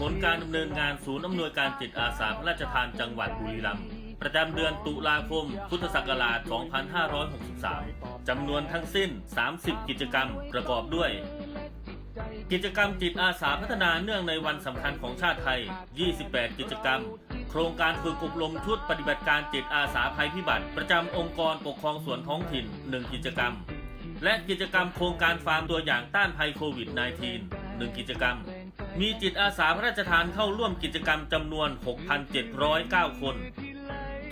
ผลการดำเนินงานศูนย์อำนวยการจิตอาสาพระราชทานจังหวัดบุรีรัมย์ประจำเดือนตุลาคม พุทธศักราช 2563 จำนวนทั้งสิ้น 30 กิจกรรมประกอบด้วย กิจกรรมจิตอาสาพัฒนาเนื่องในวันสำคัญของชาติไทย 28 กิจกรรม โครงการฝึกอบรมชุดปฏิบัติการจิตอาสาภัยพิบัติ ประจำองค์กรปกครองส่วนท้องถิ่น 1 กิจกรรม และกิจกรรมโครงการฟาร์มตัวอย่างต้านภัยโควิด -19 1 กิจกรรม มีจิตอาสาพระราชทานเข้าร่วมกิจกรรมจำนวน 6,709 คน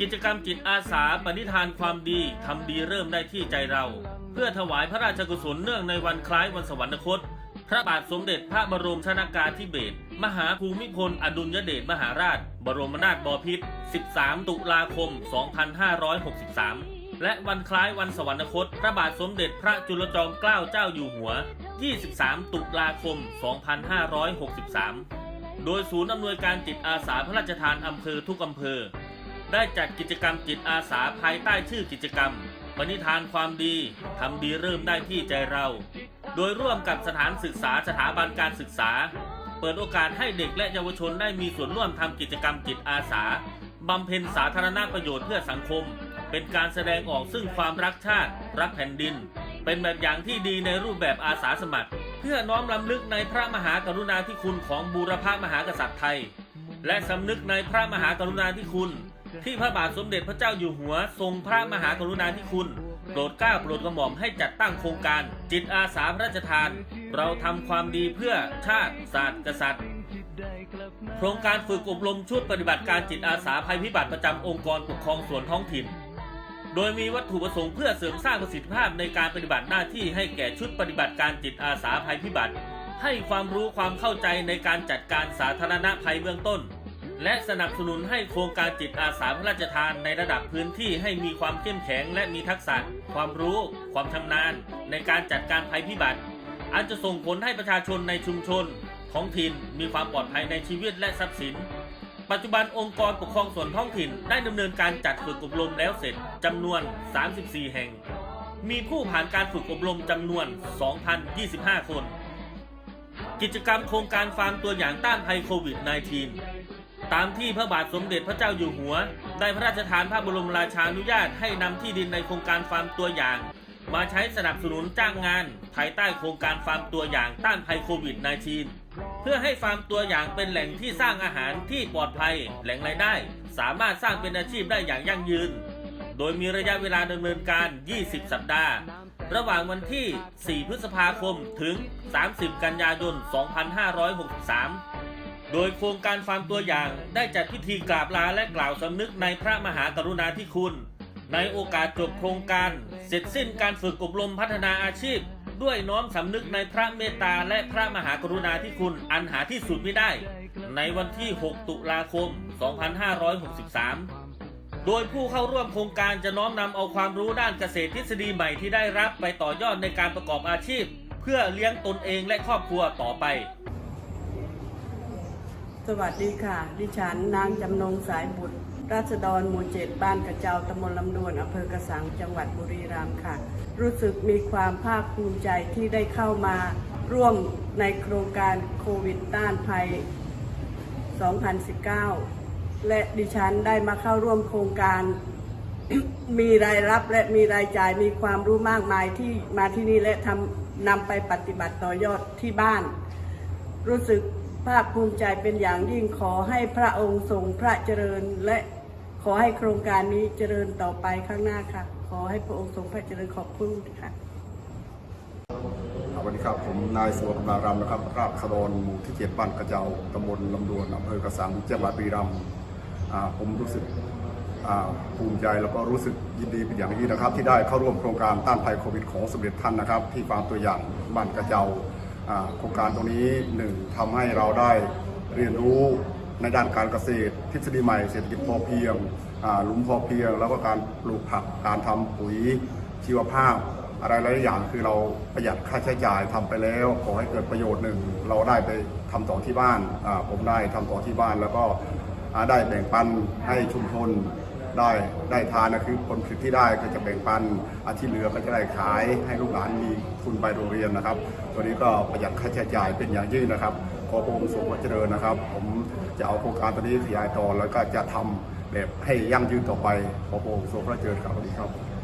กิจกรรมจิตอาสาปณิธานความดีทำดีเริ่มได้ที่ใจเรา เพื่อถวายพระราชกุศลเนื่องในวันคล้ายวันสวรรคต พระบาทสมเด็จพระบรมชนากาธิเบศรมหาภูมิพลอดุลยเดชมหาราช บรมนาถบพิตร 13 ตุลาคม 2563 และวันคล้ายวันสวรรคต พระบาทสมเด็จพระจุลจอมเกล้าเจ้าอยู่หัว 23 ตุลาคม 2563 โดยศูนย์อำนวยการจิตอาสาพระราชทานอำเภอทุกอำเภอ ได้จัดกิจกรรมจิตอาสาภายใต้ชื่อกิจกรรม ปณิธานความดี ทำดีเริ่มได้ที่ใจเรา โดยร่วมกับสถานศึกษาสถาบันการศึกษา เปิดโอกาสให้เด็กและเยาวชนได้มีส่วนร่วมทำกิจกรรมจิตอาสาบำเพ็ญสาธารณประโยชน์เพื่อสังคม เป็นการแสดงออกซึ่งความรักชาติ รักแผ่นดิน เป็นแบบอย่างที่ดีในรูปแบบอาสาสมัคร เพื่อน้อมรำลึกในพระมหากรุณาธิคุณของบูรพามหากษัตริย์ไทย และสำนึกในพระมหากรุณาธิคุณ ที่พระบาทสมเด็จพระเจ้าอยู่หัว ทรงพระมหากรุณาธิคุณโปรดกล้าโปรดกระหม่อมให้จัดตั้งโครงการ จิตอาสาพระราชทาน เราทำความดีเพื่อชาติศาสตร์กษัตริย์ โครงการฝึกอบรมชุดปฏิบัติการจิตอาสาภัยพิบัติประจำองค์กรปกครองส่วนท้องถิ่น โดยมีวัตถุประสงค์เพื่อเสริมสร้างประสิทธิภาพในการปฏิบัติหน้าที่ให้แก่ชุดปฏิบัติการจิตอาสาภัยพิบัติ ให้ความรู้ความเข้าใจในการจัดการสาธารณภัยเบื้องต้น และสนับสนุนให้โครงการจิตอาสาพระราชทานในระดับพื้นที่ให้มีความเข้มแข็งและมีทักษะ ความรู้ ความชำนาญ ในการจัดการภัยพิบัติ อันจะส่งผลให้ประชาชนในชุมชนท้องถิ่นมีความปลอดภัยในชีวิตและทรัพย์สิน ปัจจุบันองค์กรปกครองส่วนท้องถิ่นได้ดำเนินการจัดฝึกอบรมแล้วเสร็จจำนวน 34 แห่ง มีผู้ผ่านการฝึกอบรมจำนวน 2,025 คน กิจกรรมโครงการฟาร์มตัวอย่างต้านภัยโควิด -19 ตามที่พระบาทสมเด็จพระเจ้าอยู่หัว ได้พระราชทานพระบรมราชานุญาตให้นำที่ดินในโครงการฟาร์มตัวอย่าง มาใช้สนับสนุนจ้างงาน ภายใต้โครงการฟาร์มตัวอย่างต้านภัยโควิด -19 เพื่อให้ฟาร์มตัวอย่างเป็นแหล่งที่สร้างอาหารที่ปลอดภัย แหล่งรายได้ สามารถสร้างเป็นอาชีพได้อย่างยั่งยืน โดยมีระยะเวลาดำเนินการ 20 สัปดาห์ ระหว่างวันที่ 4 พฤษภาคมถึง 30 กันยายน 2563โดยโครงการฟาร์มตัวอย่างได้จัดพิธีกราบลาและกล่าวสำนึกในพระมหากรุณาธิคุณ ในโอกาสจบโครงการ เสร็จสิ้นการฝึกอบรมพัฒนาอาชีพ ด้วยน้อมสำนึกในพระเมตตาและพระมหากรุณาธิคุณอันหาที่สุดไม่ได้ ในวันที่ 6 ตุลาคม 2563โดยผู้เข้าร่วมโครงการจะน้อมนำเอาความรู้ด้านเกษตรทฤษฎีใหม่ที่ได้รับไปต่อยอดในการประกอบอาชีพ เพื่อเลี้ยงตนเองและครอบครัวต่อไป สวัสดีค่ะ ดิฉันนางจำนงสายบุตร ราษฎรหมู่เจ็ดบ้านกระเจ้าตำบลลำดวนอำเภอกระสังจังหวัดบุรีรัมย์ค่ะ รู้สึกมีความภาคภูมิใจที่ได้เข้ามาร่วมในโครงการโควิดต้านภัย 2019 และดิฉันได้มาเข้าร่วมโครงการ มีรายรับและมีรายจ่ายมีความรู้มากมายที่มาที่นี่และทำนำไปปฏิบัติต่อยอดที่บ้าน รู้สึกภาคภูมิใจเป็นอย่างยิ่งขอให้พระองค์ทรงพระเจริญและ ขอให้โครงการนี้เจริญต่อไปข้างหน้าค่ะ ขอให้พระองค์ทรงพระเจริญขอบคุณค่ะสวัสดีครับ ผมนายสุวกำลารำนะครับ ราชดรหมู่ที่เจ็ดบ้านกระเจ้าตำบลลำดวนอำเภอกระสังจังหวัดบุรีรัมย์อ่าผมรู้สึกอาภูมิใจแล้วก็รู้สึกยินดีเป็นอย่างยิ่งนะครับ ที่ได้เข้าร่วมโครงการต้านภัยโควิดของสมเด็จท่านนะครับ ที่ฟาร์มตัวอย่างบ้านกระเจ้าอาโครงการตรงนี้หนึ่งทำให้เราได้เรียนรู้ ในด้านการเกษตร ทฤษฎีใหม่เศรษฐกิจพอเพียงหลุมพอเพียง แล้วก็การปลูกผักการทำปุ๋ยชีวภาพ อะไรหลายอย่างคือเราประหยัดค่าใช้จ่ายทำไปแล้ว ขอให้เกิดประโยชน์หนึ่ง เราได้ไปทำต่อที่บ้านผมได้ทำต่อที่บ้านแล้วก็ได้แบ่งปันให้ชุมชนได้ได้ทานนะคือผลผลิตที่ได้ก็จะแบ่งปันอาที่เหลือก็จะได้ขายให้ลูกหลานมีทุนไปโรงเรียนนะครับ ตัวนี้ก็ประหยัดค่าใช้จ่ายเป็นอย่างยิ่งนะครับ ขอพระองค์ทรงพระเจริญนะครับ ผมจะเอาโครงการตัวนี้ขยายต่อแล้วก็จะทำแบบให้ยั่งยืนต่อไปขอพระองค์ทรงพระเจริญครับสวัสดีครับ